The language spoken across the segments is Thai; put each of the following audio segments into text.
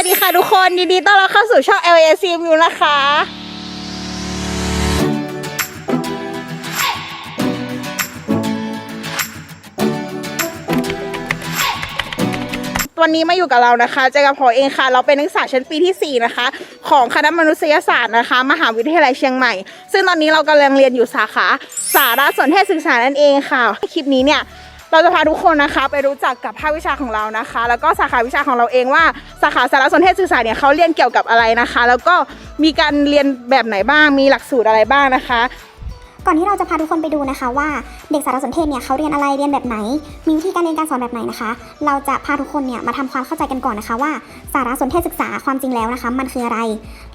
วัสดีค่ะทุกคนยินดีต้อนรับเข้าสู่ช่อง l a c m u นะคะ วันนี้มาอยู่กับเรานะคะเจอกับพอเองค่ะ เราเป็นนักศึกษาชั้นปีที่ 4 นะคะ ของคณะมนุษยศาสตร์นะคะ มหาวิทยาลัยเชียงใหม่ ซึ่งตอนนี้เรากำลังเรียนอยู่สาขา สารสนเทศศึกษานั่นเองค่ะ คลิปนี้เนี่ย เราจะพาทุกคนนะคะ ไปรู้จักกับภาควิชาของเรานะคะ แล้วก็สาขาวิชาของเราเองว่าสาขาสารสนเทศศึกษาเนี่ยเขาเรียนเกี่ยวกับอะไรนะคะ แล้วก็มีการเรียนแบบไหนบ้างมีหลักสูตรอะไรบ้างนะคะ ก่อนที่เราจะพาทุกคนไปดูนะคะ ว่าเด็กสารสนเทศเนี่ยเขาเรียนอะไรเรียนแบบไหน มีวิธีการเรียนการสอนแบบไหนนะคะ เราจะพาทุกคนเนี่ยมาทำความเข้าใจกันก่อนนะคะ ว่าสารสนเทศศึกษาความจริงแล้วนะคะ มันคืออะไร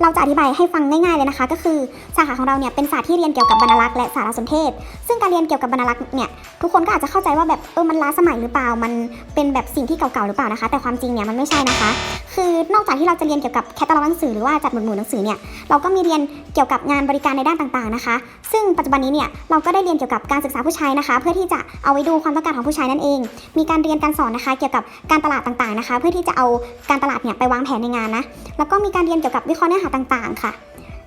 เราจะอธิบายให้ฟังง่ายๆเลยนะคะ ก็คือสาขาของเราเนี่ยเป็นศาสตร์ที่เรียนเกี่ยวกับบรรลักษ์และสารสนเทศ ซึ่งการเรียนเกี่ยวกับบรรลักษ์เนี่ยทุกคนก็อาจจะเข้าใจว่าแบบเออมันล้าสมัยหรือเปล่า มันเป็นแบบสิ่งที่เก่าๆหรือเปล่านะคะ แต่ความจริงเนี่ยมันไม่ใช่นะคะ คือนอกจากที่เราจะเรียนเกี่ยวกับแคตตาล็อกหนังสือหรือว่าจัดหมวดหมู่หนังสือเนี่ยเราก็มีเรียนเกี่ยวกับงานบริการในด้านต่างๆนะคะ ซึ่งปัจจุบันนี้เนี่ยเราก็ได้เรียนเกี่ยวกับการศึกษาผู้ใช้นะคะ เพื่อที่จะเอาไว้ดูความต้องการของผู้ใช้นั่นเอง มีการเรียนการสอนนะคะ เกี่ยวกับการตลาดต่างๆนะคะ เพื่อที่จะเอาการตลาดเนี่ยไปวางแผนในงานนะแล้วก็มีการเรียนเกี่ยวกับวิเคราะห์เนื้อหาต่างๆ ค่ะ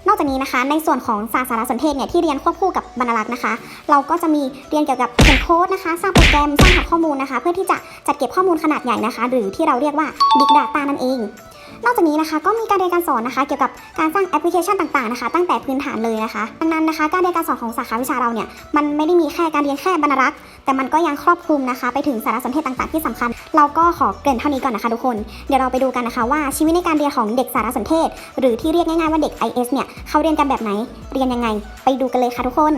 นอกจากนี้นะคะในส่วนของศาสตร์สารสนเทศเนี่ยที่เรียนควบคู่กับบรรลักษ์นะคะ เราก็จะมีเรียนเกี่ยวกับเขียนโค้ดนะคะ สร้างโปรแกรมสร้างฐาข้อมูลนะคะ เพื่อที่จะจัดเก็บข้อมูลขนาดใหญ่นะคะ หรือที่เราเรียกว่า Big Data นั่นเอง นอกจากนี้นะคะก็มีการเรียนการสอนนะคะ เกี่ยวกับการสร้างแอปพลิเคชันต่างๆนะคะ ตั้งแต่พื้นฐานเลยนะคะ ดังนั้นนะคะ การเรียนการสอนของสาขาวิชาเราเนี่ยมันไม่ได้มีแค่การเรียนแค่บรรณารักษ์แต่มันก็ยังครอบคลุมนะคะ ไปถึงสารสนเทศต่างๆที่สำคัญ เราก็ขอเกริ่นเท่านี้ก่อนนะคะทุกคนเดี๋ยวเราไปดูกันนะคะ ว่าชีวิตในการเรียนของเด็กสารสนเทศ หรือที่เรียกง่ายๆว่าเด็ก IS เนี่ยเขาเรียนกันแบบไหนเรียนยังไง ไปดูกันเลยค่ะทุกคน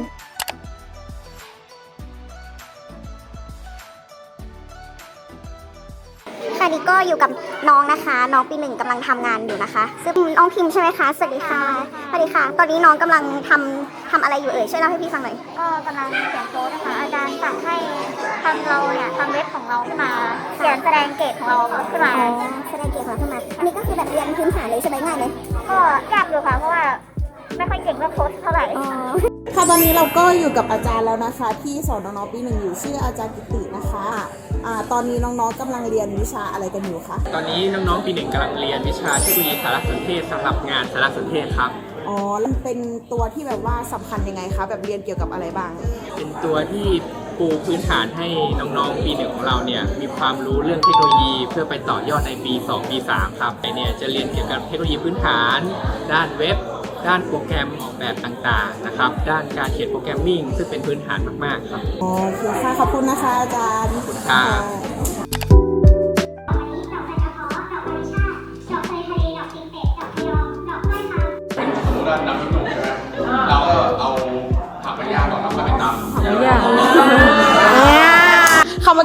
ค่ะนี่ก็อยู่กับน้องนะคะ น้องปีหนึ่งกำลังทำงานอยู่นะคะ ซึ่งน้องพิมพ์ใช่ไหมคะสวัสดีค่ะสวัสดีค่ะ ตอนนี้น้องกำลังทำทำอะไรอยู่เอ่ยช่วยเล่าให้พี่ฟังหน่อยก็กำลังเขียนโค้ดนะคะอาจารย์สั่งให้ทำเราเนี่ยทำเว็บของเราขึ้นมาเขียนแสดงเกรดของเราขึ้นมาอ๋อแสดงเกียรติของเราขึ้นมาอันนี้ก็คือแบบเรียนพื้นฐานเลยใช่ไหมง่ายเลยก็ยากอยู่ค่ะเพราะว่าไม่ค่อยเก่งเรื่องโค้ดเท่าไหร่อ๋อค่ะตอนนี้เราก็อยู่กับอาจารย์แล้วนะคะ ที่สอนน้องๆปีหนึ่งอยู่ชื่ออาจารย์กิตินะคะ อ่าตอนนี้น้องๆกำลังเรียนวิชาอะไรกันอยู่คะ ตอนนี้น้องๆปีหนึ่งกำลังเรียนวิชาเทคโนโลยีสารสนเทศสำหรับงานสารสนเทศครับ อ๋อแล้วมันเป็นตัวที่แบบว่าสำคัญยังไงคะ แบบเรียนเกี่ยวกับอะไรบ้าง เป็นตัวที่ปูพื้นฐานให้น้องๆ ปีหนึ่งของเราเนี่ยมีความรู้เรื่องเทคโนโลยีเพื่อไปต่อยอดในปี 2 ปี 3 ครับไอเนี่ยจะเรียนเกี่ยวกับเทคโนโลยีพื้นฐาน ด้านเว็บ ด้านโปรแกรมออกแบบต่างๆนะครับ ด้านการเขียนโปรแกรมมิ่งซึ่งเป็นพื้นฐานมากๆครับ อ๋อโอเคค่ะขอบคุณนะคะอาจารย์ ขอบคุณครับ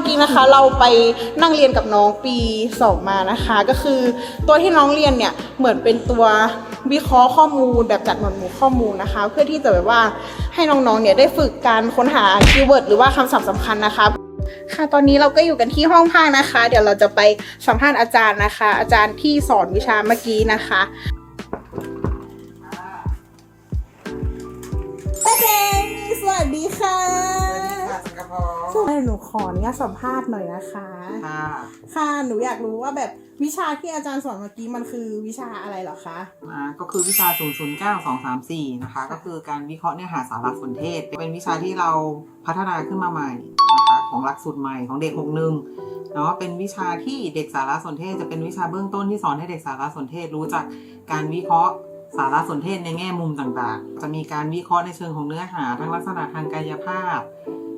อกี้นะคะเราไปนั่งเรียนกับน้องปีสองมานะคะ ก็คือตัวที่น้องเรียนเนี่ยเหมือนเป็นตัววิเคราะห์ข้อมูลแบบจัดหมวดหมู่ข้อมูลนะคะ เพื่อที่จะแบบว่าให้น้องๆเนี่ยได้ฝึกการค้นหาคีย์เวิร์ดหรือว่าคำศัพท์สำคัญนะคะค่ะตอนนี้เราก็อยู่กันที่ห้องภาคนะคะ เดี๋ยวเราจะไปสัมภาษณ์อาจารย์นะคะ อาจารย์ที่สอนวิชาเมื่อกี้นะคะป้าเจงสวัสดีค่ะ สวัสดีหนูขออนุญาตสัมภาษณ์หน่อยนะคะ ค่ะ ค่ะ หนูอยากรู้ว่าแบบวิชาที่อาจารย์สอนเมื่อกี้มันคือวิชาอะไรเหรอคะ อ่า ก็คือวิชา 009234 นะคะ ก็คือการวิเคราะห์เนื้อหาสารสนเทศ เป็นวิชาที่เราพัฒนาขึ้นมาใหม่นะคะของหลักสูตรใหม่ของเด็ก61เนาะ เป็นวิชาที่เด็กสารสนเทศจะเป็นวิชาเบื้องต้นที่สอนให้เด็กสารสนเทศรู้จักการวิเคราะห์สารสนเทศในแง่มุมต่างๆ จะมีการวิเคราะห์ในเชิงของเนื้อหาทั้งลักษณะทางกายภาพ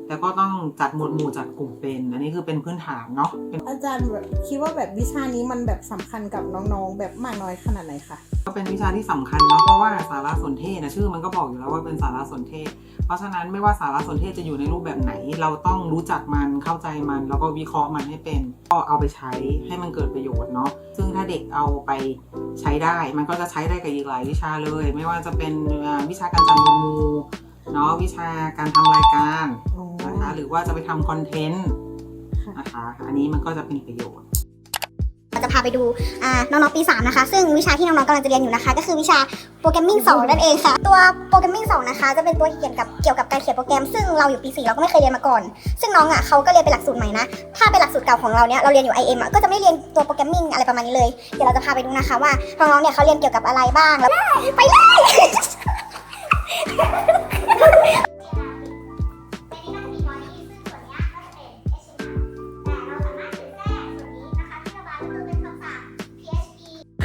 แล้วก็ต้องจัดหมวดหมู่จัดกลุ่มเป็น อันนี้คือเป็นพื้นฐานเนาะเป็นอาจารย์แบบคิดว่าแบบวิชานี้มันแบบสำคัญกับน้องๆ แบบมากน้อยขนาดไหนคะก็เป็นวิชาที่สำคัญเนาะเพราะว่าสารสนเทศนะชื่อมันก็บอกอยู่แล้วว่าเป็นสารสนเทศ เพราะฉะนั้นไม่ว่าสารสนเทศจะอยู่ในรูปแบบไหน เราต้องรู้จักมันเข้าใจมัน แล้วก็วิเคราะห์มันให้เป็น ก็เอาไปใช้ให้มันเกิดประโยชน์เนาะซึ่งถ้าเด็กเอาไปใช้ได้ มันก็จะใช้ได้กับอีกหลายวิชาเลย ไม่ว่าจะเป็นอ่าวิชาการจัดหมวดหมู่เนาะวิชาการทำรายการอ๋อนะคะ หรือว่าจะไปทำคอนเทนต์นะคะอันนี้มันก็จะเป็นประโยชน์เราจะพาไปดูอ่าน้องๆปี 3 นะคะ ซึ่งวิชาที่น้องๆกำลังจะเรียนอยู่นะคะ ก็คือวิชาโปรแกรมมิ่ง2นั่นเองค่ะ ตัวโปรแกรมมิ่ง2นะคะ จะเป็นตัวเกี่ยวกับเกี่ยวกับการเขียนโปรแกรม ซึ่งเราอยู่ปี 4 เราก็ไม่เคยเรียนมาก่อน ซึ่งน้องอะเขาก็เรียนเป็นหลักสูตรใหม่นะ ถ้าเป็นหลักสูตรเก่าของเราเนี่ย เราเรียนอยู่ IM อะ ก็จะไม่เรียนตัวโปรแกรมมิ่งอะไรประมาณนี้เลย เดี๋ยวเราจะพาไปดูนะคะว่าน้องๆเนี่ยเขาเรียนเกี่ยวกับอะไรบ้างแล้วไปเลย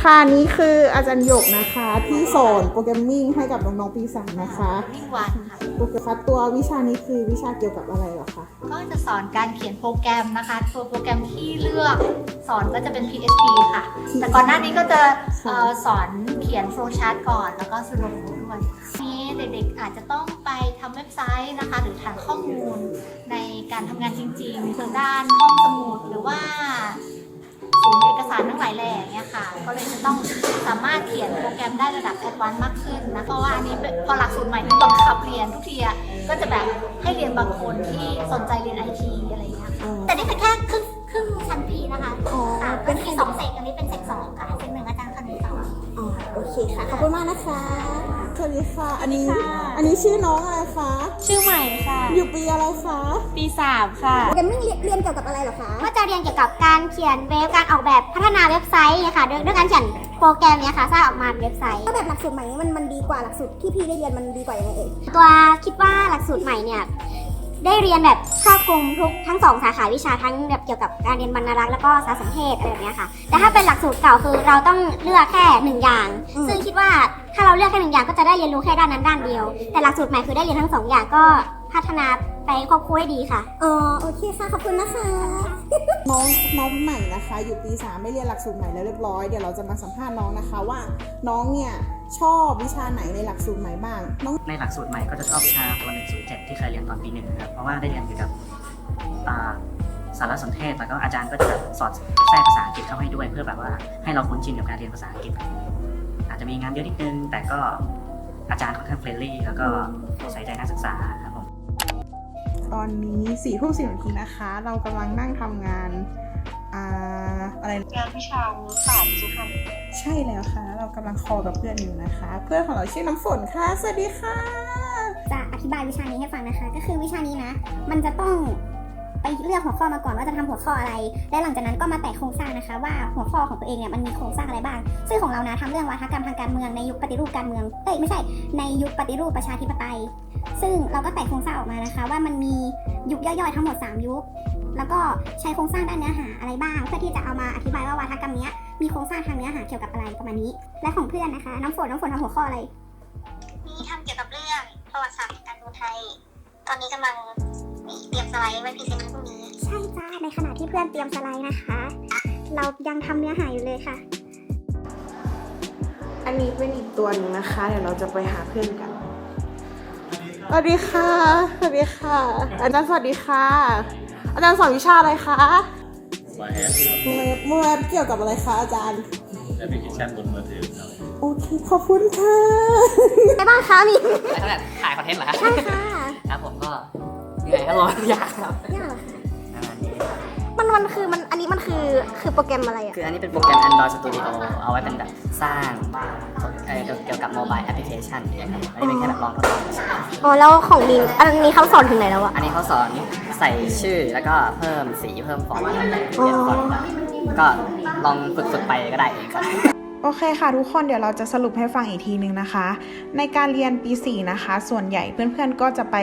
ค่ะนี่คืออาจารย์หยกนะคะ ที่สอนโปรแกรมมิ่งให้กับน้องๆปีสามนะคะมิ่งวันค่ะโปรแกรมตัววิชานี้คือวิชาเกี่ยวกับอะไรเหรอคะก็จะสอนการเขียนโปรแกรมนะคะ ตัวโปรแกรมที่เลือกสอนก็จะเป็น PHP ค่ะ แต่ก่อนหน้านี้ก็จะเอ่อสอนเขียนโฟล์ชาร์ตก่อนแล้วก็สรุปด้วยนี้เด็กๆอาจจะต้องไปทำเว็บไซต์นะคะ หรือฐานข้อมูลในการทำงานจริงๆทางด้านห้องสมุดหรือว่า ศูนย์เอกสารทั้งหลายแหล่เนี่ยค่ะ ก็เลยจะต้องสามารถเขียนโปรแกรมได้ระดับแอดวานซ์มากขึ้นนะ เพราะว่าอันนี้เป็นพอหลักสูตรใหม่ที่บังคับเรียนทุกทีอะก็จะแบบให้เรียนบางคนที่สนใจเรียนไอทีอะไรอย่างเงี้ยค่ะแต่นี่เป็นแค่ครึ่งครึ่งชั้นปีนะคะอ๋ออ่าเป็เป็นนที่สองเซกอันนี้เป็นเซกสองค่ะเซกหนึ่งอาจารย์คณิตสอนอ๋อโอเคค่ะ ขอบคุณมากนะคะส วัสดีค่ะ อันนี้อันนี้ชื่อน้องอะไรคะ ชื่อใหม่ค่ะ อยู่ปีอะไรคะ ปีสามค่ะโปรแกรมมิ่งเรียนเกี่ยวกับอะไรเหรอคะ ก็จะเรียนเกี่ยวกับการเขียนเว็บ การออกแบบพัฒนาเว็บไซต์เนี่ยค่ะด้วยด้วยการเขียนโปรแกรมเนี่ยค่ะ สร้างออกมาเป็นเว็บไซต์ ถ้าแบบหลักสูตรใหม่นี้มันมันดีกว่าหลักสูตรที่พี่ได้เรียนมันดีกว่ายังไงเอ่ย ตัวคิดว่าหลักสูตรใหม่เนี่ย ได้เรียนแบบครอบคลุมทุกทั้งสองสาขาวิชาทั้งแบบเกี่ยวกับการเรียนบรรณารักษ์แล้วก็สารสนเทศอะไรแบบเนี้ยค่ะ แต่ถ้าเป็นหลักสูตรเก่าคือเราต้องเลือกแค่หนึ่งอย่างอืมซึ่งคิดว่าถ้าเราเลือกแค่หนึ่งอย่างก็จะได้เรียนรู้แค่ด้านนั้นด้านเดียว แต่หลักสูตรใหม่คือได้เรียนทั้งสองอย่างก็พัฒนาไปควบคู่ให้ดีค่ะอ๋อโอเคค่ะ ขอบคุณนะคะ น้องน้องใหม่นะคะ อยู่ปีสามไม่เรียนหลักสูตรใหม่แล้วเรียบร้อย เดี๋ยวเราจะมาสัมภาษณ์น้องนะคะว่า น้องเนี่ย ชอบวิชาไหนในหลักสูตรใหม่บ้างน้องในหลักสูตรใหม่ก็จะชอบวิชาตัว107 ที่เคยเรียนตอนปีหนึ่งครับ เพราะว่าได้เรียนเกี่ยวกับอ่าสารสนเทศ แล้วก็อาจารย์ก็จะสอดแทรกภาษาอังกฤษเข้าให้ด้วย เพื่อแบบว่าให้เราคุ้นชินกับการเรียนภาษาอังกฤษ อาจจะมีงานเยอะนิดนึง แต่ก็อาจารย์ค่อนข้างเฟรนลี่ แล้วก็ใส่ใจนักศึกษาครับผม ตอนนี้สี่ทุ่มสี่นาทีนะคะ เรากำลังนั่งทำงานอ่า อะไรนะงานวิชาวุฒิศาสตร์สุขภาพใช่แล้วค่ะ เรากำลังคอกับเพื่อนอยู่นะคะ เพื่อนของเราชื่อน้ำฝนค่ะ สวัสดีค่ะ จะอธิบายวิชานี้ให้ฟังนะคะ ก็คือวิชานี้นะ มันจะต้องไปเลือกหัวข้อมาก่อนว่าจะทำหัวข้ออะไร และหลังจากนั้นก็มาแตะโครงสร้างนะคะ ว่าหัวข้อของตัวเองเนี่ยมันมีโครงสร้างอะไรบ้าง ซึ่งของเรานะทำเรื่องวัฒกรรมทางการเมืองในยุคปฏิรูปการเมือง เอ้ยไม่ใช่ ในยุคปฏิรูปประชาธิปไตย ซึ่งเราก็แตะโครงสร้างออกมานะคะ ว่ามันมียุคย่อยๆทั้งหมด 3 ยุค แล้วก็ใช้โครงสร้างด้านเนื้อหาอะไรบ้าง เพื่อที่จะเอามาอธิบายว่าวัฒกรรมนี้มีโครงสร้างทางเนื้อหาเกี่ยวกับอะไรประมาณนี้ และของเพื่อนนะคะ น้ำฝนน้ำฝนทำหัวข้ออะไร มีทำเกี่ยวกับเรื่องประวัติศาสตร์การเมืองไทย ตอนนี้กำลังเตรียมสไลด์ไว้พรีเซนต์พรุ่งนี้ ใช่จ้าในขณะที่เพื่อนเตรียมสไลด์นะคะ เรายังทำเนื้อหาอยู่เลยค่ะ อันนี้เป็นอีกตัวหนึ่งนะคะ เดี๋ยวเราจะไปหาเพื่อนกัน สวัสดีค่ะ สวัสดีค่ะ อาจารย์สวัสดีค่ะ อาจารย์สอนวิชาอะไรคะมาแฮปครับเมื่อเมื่อเกี่ยวกับอะไรคะอาจารย์ แอปพลิเคชันบนมือถือครับโอเคขอบคุณค่ะไปบ้างคะมีแล้วก็ถ่ายคอนเทนต์เหรอครับใช่ค่ะ ครับผมก็เหนื่อยครับรอยากครับยากเหรอคะประมาณนี้มันมันคือมันอันนี้มันคือ คือโปรแกรมอะไรอะคืออันนี้เป็นโปรแกรม Android Studio เอาไว้เป็นแบบสร้างเอ่อเกี่ยวกับโมบายแอปพลิเคชันเนี่ยครับอันนี้เป็นแค่แบบลองทดลองเฉยอ๋อแล้วของมินอันนี้เขาสอนถึงไหนแล้วอะอันนี้เขาสอนใส่ชื่อแล้วก็เพิ่มสีเพิ่มฟอนต์อะไรเปลี่ยนฟอนต์แบบก็ลองฝึกฝึกๆไปก็ได้เองครับ โอเคค่ะทุกคนเดี๋ยวเราจะสรุปให้ฟังอีกทีนึงนะคะ ในการเรียนปี 4 นะคะ ส่วนใหญ่เพื่อนๆก็จะไป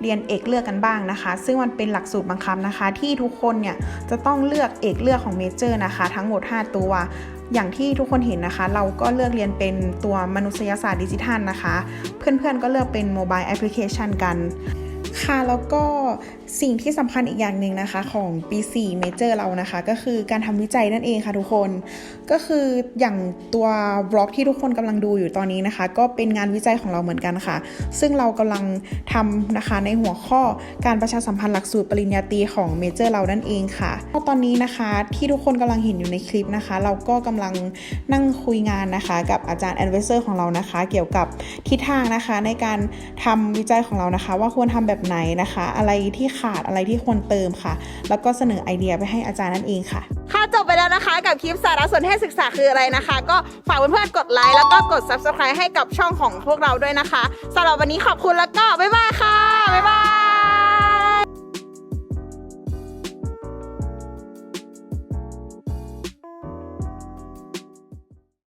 เรียนเอกเลือกกันบ้างนะคะ ซึ่งมันเป็นหลักสูตรบังคับนะคะ ที่ทุกคนเนี่ยจะต้องเลือกเอกเลือกของเมเจอร์นะคะ ทั้งหมด 5 ตัว อย่างที่ทุกคนเห็นนะคะ เราก็เลือกเรียนเป็นตัวมนุษยศาสตร์ดิจิทัลนะคะ เพื่อนๆก็เลือกเป็นโมบายแอปพลิเคชันกัน ค่ะแล้วก็สิ่งที่สำคัญอีกอย่างหนึ่งนะคะ ของปี 4 เมเจอร์เรานะคะ ก็คือการทำวิจัยนั่นเองค่ะทุกคน ก็คืออย่างตัวบล็อกที่ทุกคนกำลังดูอยู่ตอนนี้นะคะ ก็เป็นงานวิจัยของเราเหมือนกันค่ะ ซึ่งเรากำลังทำนะคะในหัวข้อการประชาสัมพันธ์หลักสูตรปริญญาตรีของเมเจอร์เรานั่นเองค่ะก็ตอนนี้นะคะที่ทุกคนกำลังเห็นอยู่ในคลิปนะคะ เราก็กำลังนั่งคุยงานนะคะ กับอาจารย์แอดไวเซอร์ของเรานะคะ เกี่ยวกับทิศทางนะคะในการทำวิจัยของเรานะคะ ว่าควรทำแบบแบบไหนนะคะ อะไรที่ขาดอะไรที่ควรเติมค่ะ แล้วก็เสนอไอเดียไปให้อาจารย์นั่นเองค่ะ ค่ะจบไปแล้วนะคะกับคลิปสารสนเทศศึกษาคืออะไรนะคะ ก็ฝากเพื่อนๆกดไลค์แล้วก็กด subscribe ให้กับช่องของพวกเราด้วยนะคะสำหรับวันนี้ขอบคุณแล้วก็บ๊ายบายค่ะบ๊ายบาย